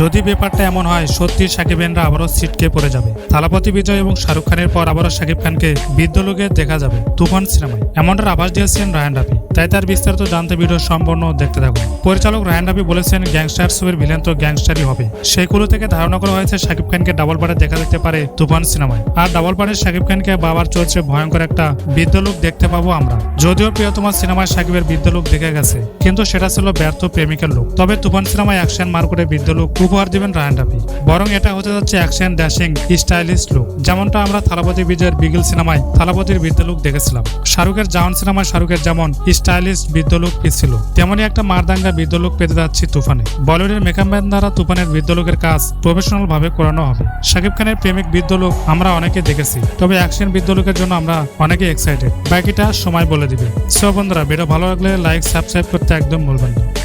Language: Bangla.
যদি ব্যাপারটা এমন হয় সত্যি সাকিবেনরা আবারও সিটকে পড়ে যাবে। থালাপতি বিজয় এবং শাহরুখ খানের পর আবারও শাকিব খানকে বৃদ্ধলোকে দেখা যাবে তুফান সিনেমায়। এমনটার আভাস দিয়েছেন রায়ান রাফি। তাই তার বিস্তারিত জানতে ভিডিও সম্পূর্ণ দেখতে থাকুন। পরিচালক রায়ান রাফি বলেছেন, গ্যাংস্টার ছবির ভিলেন তো গ্যাংস্টারই হবে। সেইগুলো থেকে ধারণা করা হয়েছে শাকিব খানকে ডাবল পারে দেখা যেতে পারে তুফান সিনেমায়। আর ডাবল পারে শাকিব খানকে বাবার চলছে ভয়ঙ্কর একটা বৃদ্ধলোক দেখতে পাবো আমরা। যদিও প্রিয়তমা সিনেমায় শাকিবের বৃদ্ধলোক দেখে গেছে, কিন্তু সেটা ছিল ব্যর্থ প্রেমিকের লোক। তবে তুফান সিনেমায় অ্যাকশন মার্কেটে বৃদ্ধলোক উপহার দিবেন রায়ান রাফি বরং এটা হতে যাচ্ছে অ্যাকশন, ড্যাশিং স্টাইলিশ লুক। যেমনটা আমরা থালাপতি বিজয়ের বিগিল সিনেমায় থালাপতির বৃদ্ধলোক দেখেছিলাম। শাহরুখের জাওয়ান সিনেমায় শাহরুখের যেমন স্টাইলিশ বৃদ্ধলোক ছিল, তেমনই একটা মারদাঙ্গা বৃদ্ধলোক পেতে যাচ্ছি তুফানে। বলিউডের মেকআপ ম্যান দ্বারা তুফানের বৃদ্ধলোকের কাজ প্রফেশনাল ভাবে করানো হবে। শাকিব খানের প্রেমিক বৃদ্ধলোক আমরা অনেকে দেখেছি, তবে অ্যাকশন বৃদ্ধলোকের জন্য আমরা অনেকে এক্সাইটেড বাকিটা সময় বলে দিবে। সো বন্ধুরা, ভিডিও ভালো লাগলে লাইক সাবস্ক্রাইব করতে একদম ভুলবেন না।